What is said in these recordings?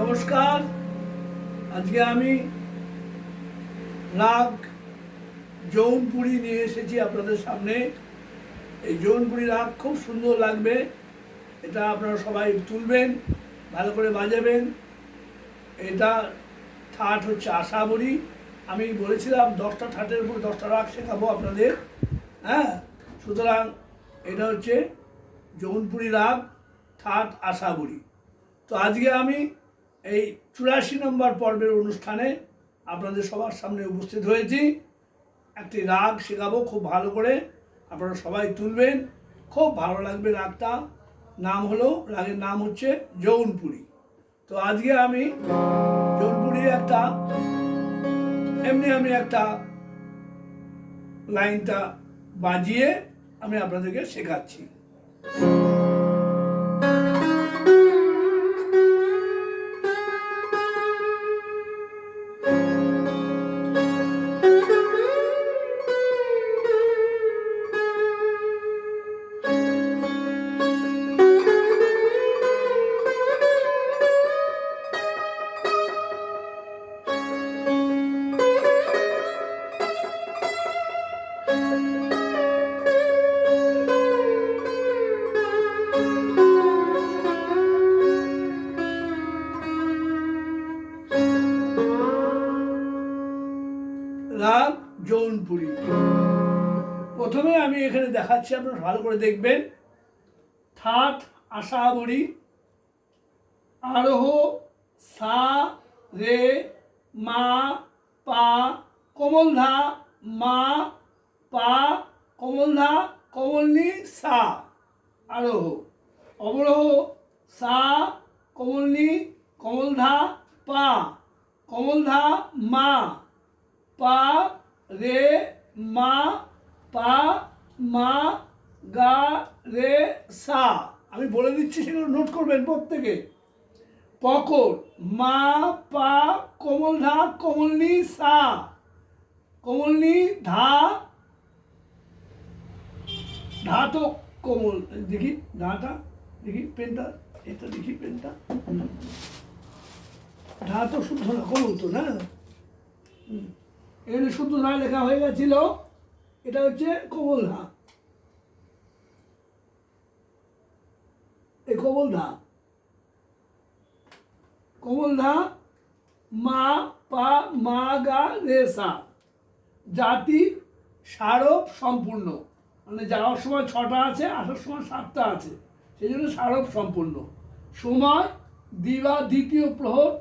নমস্কার। আজকে আমি রাগ জৌনপুরি নিয়ে এসেছি আপনাদের সামনে। এই জৌনপুরি রাগ খুব সুন্দর লাগবে, এটা আপনারা সবাই তুলবেন, ভালো করে বাজাবেন এটা ঠাট হচ্ছে আশাবরী আমি বলেছিলাম দশটা ঠাটের উপর দশটা রাগ শেখাবো আপনাদের হ্যাঁ? সুতরাং এটা হচ্ছে জৌনপুরি রাগ, ঠাট আশাবরী তো আজকে আমি এই চুরাশি নম্বর পর্বের অনুষ্ঠানে আপনাদের সবার সামনে উপস্থিত হয়েছি। একটি রাগ শেখাবো খুব ভালো করে। আপনারা সবাই তুলবেন। খুব ভালো লাগবে রাগটা। নাম হলো, রাগের নাম হচ্ছে যৌনপুরি তো আজকে আমি যৌনপুরি একটা, এমনি আমি একটা লাইনটা বাজিয়ে আমি আপনাদেরকে শেখাচ্ছি। দেখাচ্ছি, আপনারা ভালো করে দেখবেন। ঠাট আশাবরী, আরোহ, সা, রে, মা, পা, কমলধা, মা, পা, কমলধা, কমলনি, সা, আরোহ। অবরোহ, সা, কমলনি, কমলধা, পা, কমলধা, মা, পা, রে, মা, পা মা, গা, রে, সা। আমি বলে দিচ্ছি সেগুলো নোট করবেন প্রত্যেকে। পকর মা, পা, কোমল ধা, কোমলনি, সা। কোমলনি, ধা ধা তো কোমল। দেখি, ধাটা, দেখি, পেনটা, এটা দেখি, পেনটা। ধা তো শুদ্ধ না, কোমল তো, না? এখানে শুদ্ধ না লেখা হয়ে গেছিল। এটা হচ্ছে কোমল ধা এই কোমল ধা কোমল ধা মা, পা, মা, গা, রে, সা। জাতি, সারব সম্পূর্ণ। মানে যাওয়ার সময় ছটা আছে, আসার সময় সাতটা আছে। সেই জন্য সারব সম্পূর্ণ। সময়, দিবা দ্বিতীয় প্রহর,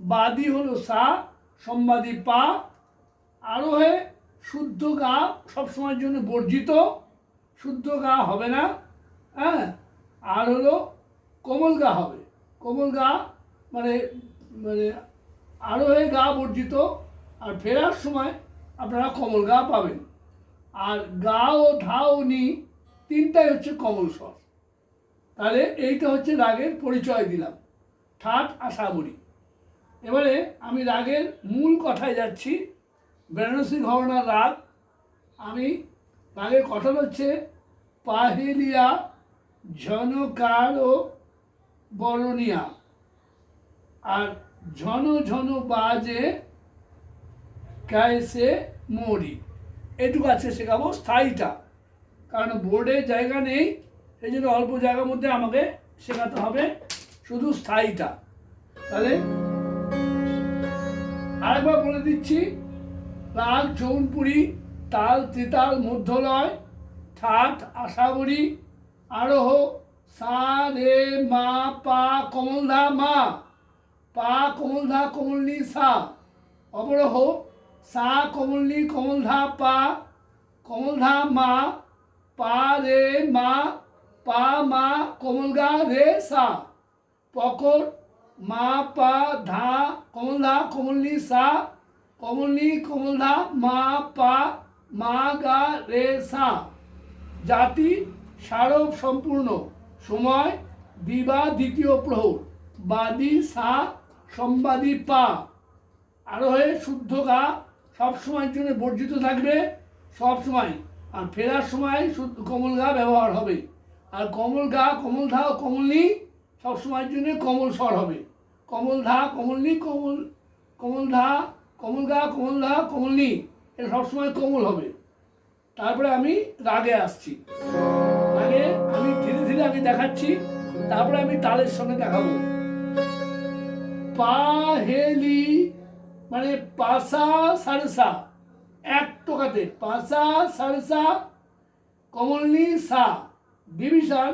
বাদী হলো সা, সম্বাদী পা। আরোহে শুদ্ধ গা সবসময়ের জন্য বর্জিত। শুদ্ধ গা হবে না হ্যাঁ? আর হলো কোমল গা হবে। কোমল গা মানে মানে আরোহে গা বর্জিত, আর ফেরার সময় আপনারা কমল গা পাবেন। আর গা ও ধা ও নি তিনটাই হচ্ছে কমল স্বর। তাহলে এইটা হচ্ছে রাগের পরিচয় দিলাম। ঠাট আশাবরী এবারে আমি রাগের মূল কথায় যাচ্ছি। বেনারসি ঘরনার রাগ। আমি রাগের কথা হচ্ছে, পাহেলিয়া, ঝনকার ও বরণিয়া। আর ঝন ঝন বাজে কায়সে মরি। এটুকু আছে শেখাবো স্থায়ীটা। কারণ বোর্ডে জায়গা নেই সেই জন্য অল্প জায়গার মধ্যে আমাকে শেখাতে হবে শুধু স্থায়ীটা। তাহলে আরেকবার বলে দিচ্ছি রাগ চৌনপুরি তাল, ত্রিতাল, মধ্যলয়, ঠাট, আশাবরী, আরোহ সা, রে, মা, পা কমলধা মা। পা কমলধা কমলনি সা। অবরোহ, সা কমলনি কমলধা পা। কমলধা মা। পা, রে, মা। পা, মা কমলগা রে, সা। পকর মা, পা, ধা কমলধা কমলনি সা। কমলনি কমলধা মা, পা, মা, গা, রে, সা। জাতি স্মারক সম্পূর্ণ। সময় দিবা দ্বিতীয় প্রহর। বাদী, সা, সম্বাদী, পা। আরোহে শুদ্ধ গা, সব সময়ের জন্য বর্জিত থাকবে, সব সময়। আর ফেরার সময় শুদ্ধ কমল গা ব্যবহার হবে। আর কমল গা, কমল ধা ও কমলনি সবসময়ের জন্য কমল স্বর হবে। কমল ধা কমলনি কমল কমল ধা, কমল গা, কমল ধা কমলনি এটা সবসময় কমল হবে। তারপরে আমি রাগে আসছি। রাগে আমি ধীরে ধীরে আমি দেখাচ্ছি, তারপরে আমি তালের সঙ্গে দেখাবো। পাহেলি মানে পাসা সারসা এক টোকাতে। পাসা সারসা কমলনি সা ডিভিশন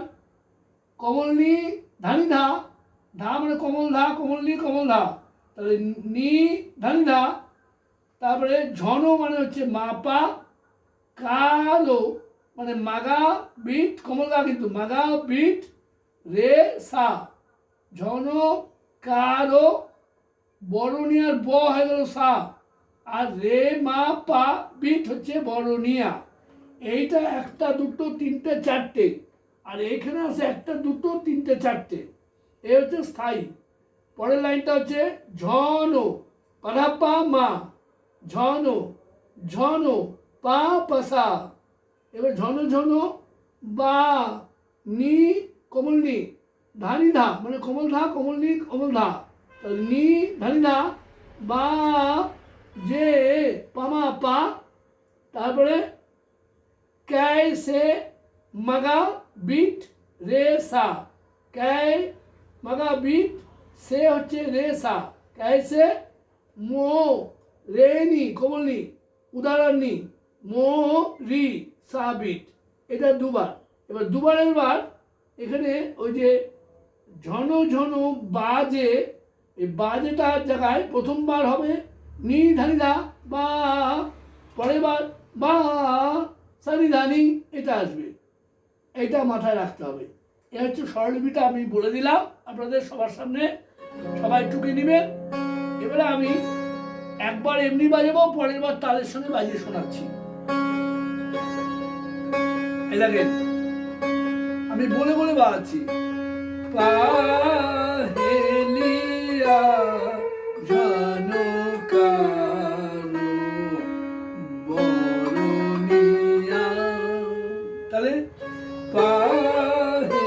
কমলনি ধানি, ধা ধা মানে কমল, ধা কমলনি কমল, ধা। তাহলে নি, ধানি, ধা, তারপরে ঝন মানে হচ্ছে মাপা কালো মানে মাগা বিট কমল গা কিন্তু, মাগা বিট রে সা। ঝন কালো বরণিয়ার ব হয়ে গেল সা। আর রে মা পা বিট হচ্ছে বরণিয়া। এইটা একটা, দুটো, তিনটে, চারটে। আর এখানে আছে একটা, দুটো, তিনটে, চারটে। এ হচ্ছে স্থায়ী। পরের লাইনটা হচ্ছে ঝন, পারাপা মা। ঝন ঝন, পা, পাসা। এবার ঝন ঝন বা নি কোমল নি, ধানি ধা মানে কোমল ধা, কোমল নি, কোমল ধা। নি, ধানি ধা, বা যে পামা পা, তারপরে ক্যায় সে মাগা বিট রে সা। ক্যায় মাগা বিট সে হচ্ছে রে সা। ক্যায় সে মো রে নি, কোমল নি, উদাহরণ নি, মো রি। সা বিট এটা দুবার। এবার দুবারের বার এখানে ওই যে ঝন ঝন বাজে, এই বাজেটার জায়গায় প্রথমবার হবে নি ধানিদা বা পরের বার বা সানিধানি এটা আসবে। এটা মাথায় রাখতে হবে। এ হচ্ছে স্বরলিপিটা আমি বলে দিলাম। আপনাদের সবার সামনে সবাই টুকে নেবেন। এবারে আমি একবার এমনি বাজাবো পরের বার তালের সঙ্গে বাজিয়ে শোনাচ্ছি। আমি বলে বলে বাজাচ্ছি। পাহেলিয়া তাহলে পাহেলিয়া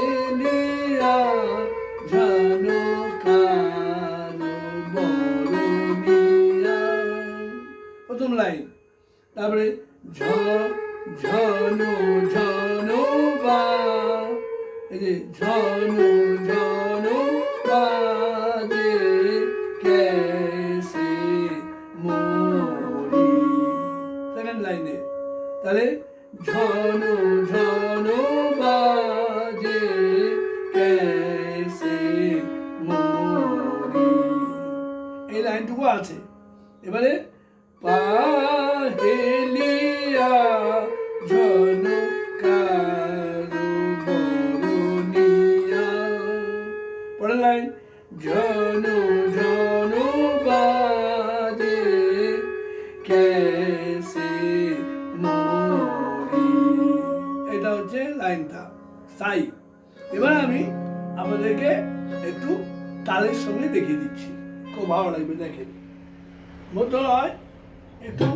বরণিয়া প্রথম লাইন। তারপরে ঝ ঝন বা যে ঝন ঝন বাজে কেসে মোরি সেকেন্ড লাইনে তাহলে ঝন ঝন বাজে কেসে মোরি এই লাইনটুকু আছে। এবারে সাই এবার আমি আমাদেরকে একটু তালের সঙ্গে দেখিয়ে দিচ্ছি। খুব ভালো লাগবে দেখেন মতো হয় একটু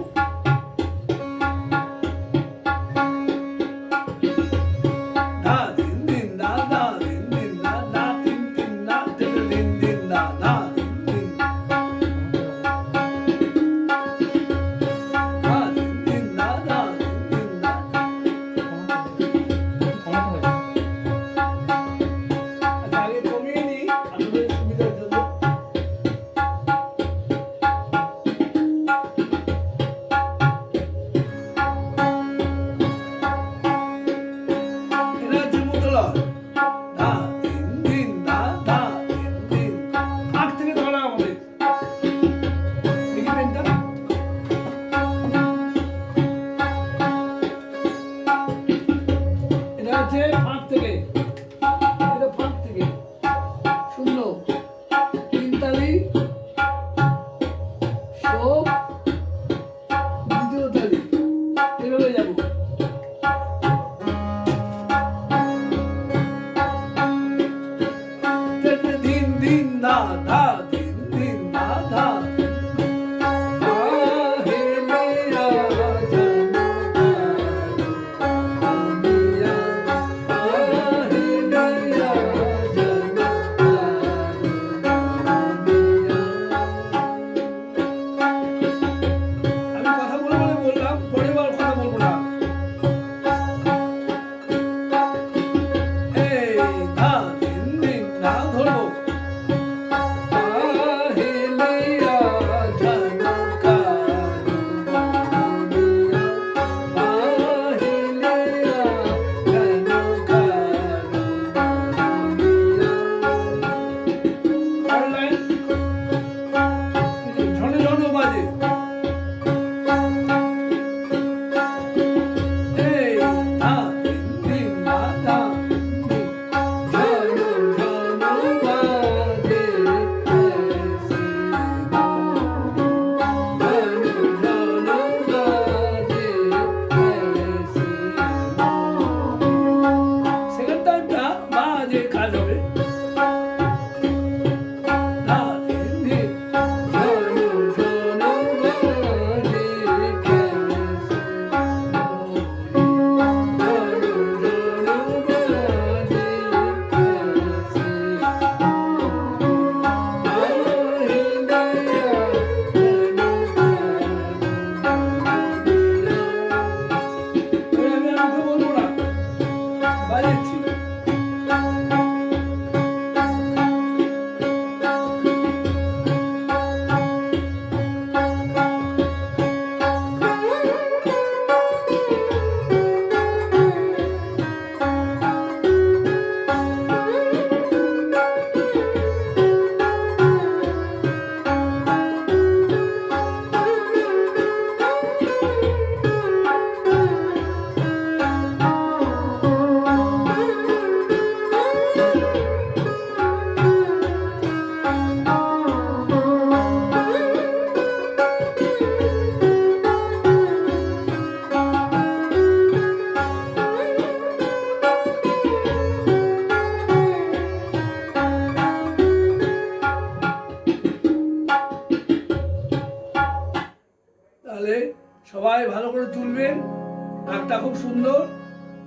একটা খুব সুন্দর।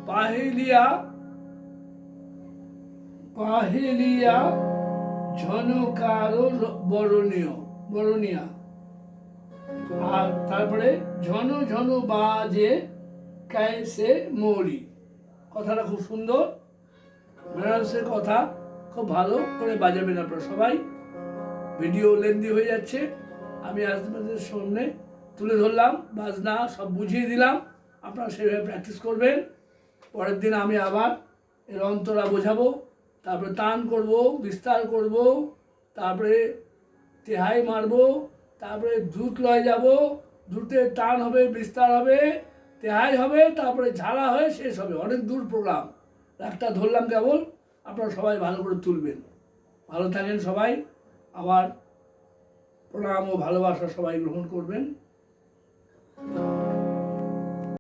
পাহেলিয়া পাহেলিয়া ঝনকারো বরণীয়, বরণিয়া। আর তারপরে ঝন ঝন বাজে কায়সে মৌরি। কথাটা খুব সুন্দর। বেনারসের কথা খুব ভালো করে বাজাবেন আপনারা সবাই। ভিডিও লেন্দি হয়ে যাচ্ছে। আমি আপনাদের সামনে তুলে ধরলাম, বাজনা সব বুঝিয়ে দিলাম। আপনারা সেভাবে প্র্যাকটিস করবেন। পরের দিন আমি আবার এর অন্তরা বোঝাবো, তারপরে টান করব, বিস্তার করব, তারপরে তেহাই মারবো, তারপরে দ্রুত লয়ে যাব দ্রুতে টান হবে, বিস্তার হবে তেহাই হবে, তারপরে ঝাড়া হয়ে শেষ হবে। অনেক দূর প্রোগ্রাম। একটা ধরলাম কেবল, আপনারা সবাই ভালো করে তুলবেন। ভালো থাকেন সবাই। আবার প্রণাম ও ভালোবাসা সবাই গ্রহণ করবেন।